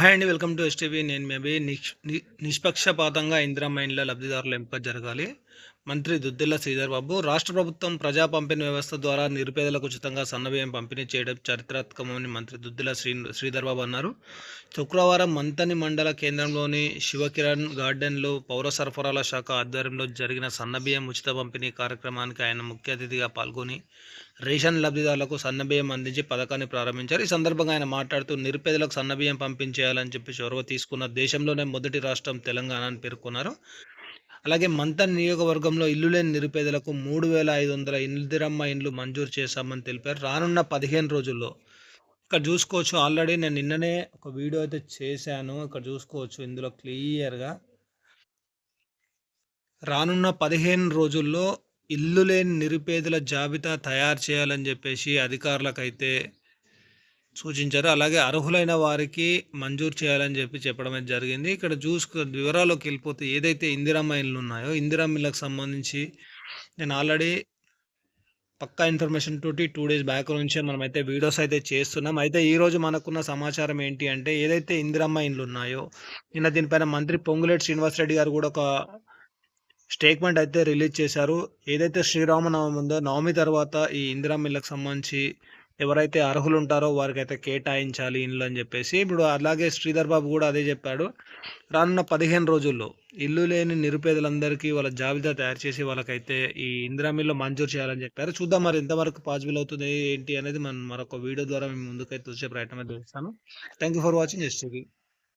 Hi అండి welcome to STV నేను maybe నిష్ ని- నిష్పక్షపాతంగా ఇందిరా మైండ్ల లబ్ధిదారుల ఎంపిక జరగాలి. మంత్రి దుద్దిల్ల శ్రీధర్బాబు రాష్ట్ర ప్రభుత్వం ప్రజా పంపిణీ వ్యవస్థ ద్వారా నిరుపేదలకు ఉచితంగా సన్నబియ్యం పంపిణీ చేయడం చరిత్రాత్మకమని మంత్రి దుద్దిల్ల శ్రీ శ్రీధర్బాబు అన్నారు. శుక్రవారం మంతని మండల కేంద్రంలోని శివకిరణ్ గార్డెన్లో పౌర సరఫరాల శాఖ ఆధ్వర్యంలో జరిగిన సన్నబియ్యం ఉచిత పంపిణీ కార్యక్రమానికి ఆయన ముఖ్య అతిథిగా పాల్గొని రేషన్ లబ్ధిదారులకు సన్నబియ్యం అందించి పథకాన్ని ప్రారంభించారు. ఈ సందర్భంగా ఆయన మాట్లాడుతూ నిరుపేదలకు సన్నబియ్యం పంపించేయాలని చెప్పి చొరవ తీసుకున్న దేశంలోనే మొదటి రాష్ట్రం తెలంగాణ అని పేర్కొన్నారు. అలాగే మంతన్ నియోజకవర్గంలో ఇల్లు లేని నిరుపేదలకు మూడు వేల ఐదు వందల ఇందిరమ్మ ఇండ్లు మంజూరు చేశామని తెలిపారు. రానున్న పదిహేను రోజుల్లో ఇక్కడ చూసుకోవచ్చు. ఆల్రెడీ నేను నిన్ననే ఒక వీడియో అయితే చేశాను. ఇక్కడ చూసుకోవచ్చు ఇందులో క్లియర్గా. రానున్న పదిహేను రోజుల్లో ఇల్లు లేని నిరుపేదల జాబితా తయారు చేయాలని చెప్పేసి అధికారులకైతే సూచించారు. అలాగే అర్హులైన వారికి మంజూరు చేయాలని చెప్పి చెప్పడం అయితే జరిగింది. ఇక్కడ చూసుకు వివరాల్లోకి వెళ్ళిపోతే ఏదైతే ఇందిరామ్మ ఇళ్ళు ఉన్నాయో ఇందిరా ఇళ్ళకి సంబంధించి నేను ఆల్రెడీ పక్కా ఇన్ఫర్మేషన్ తోటి టూ డేస్ బ్యాక్ నుంచే మనం అయితే వీడియోస్ అయితే చేస్తున్నాం. అయితే ఈరోజు మనకున్న సమాచారం ఏంటి అంటే ఏదైతే ఇందిరమ్మ ఇండ్లు ఉన్నాయో నిన్న దీనిపైన మంత్రి పొంగులేటి శ్రీనివాసరెడ్డి గారు కూడా ఒక స్టేట్మెంట్ అయితే రిలీజ్ చేశారు. ఏదైతే శ్రీరామనవమి ఉందో నవమి తర్వాత ఈ ఇందిరమ్మ ఇళ్ళకి సంబంధించి ఎవరైతే అర్హులు ఉంటారో వారికైతే కేటాయించాలి ఇండ్లు అని చెప్పేసి ఇప్పుడు అలాగే శ్రీధర్ బాబు కూడా అదే చెప్పాడు. రానున్న పదిహేను రోజుల్లో ఇల్లు లేని నిరుపేదలందరికీ వాళ్ళ జాబితా తయారు చేసి వాళ్ళకైతే ఈ ఇందిరామిల్లో మంజూరు చేయాలని చెప్పారు. చూద్దాం మరి ఎంతవరకు పాసిబుల్ అవుతుంది ఏంటి అనేది మనం మరొక వీడియో ద్వారా మేము ముందుకైతే వచ్చే ప్రయత్నం అయితే చేస్తాను thank you for watching STV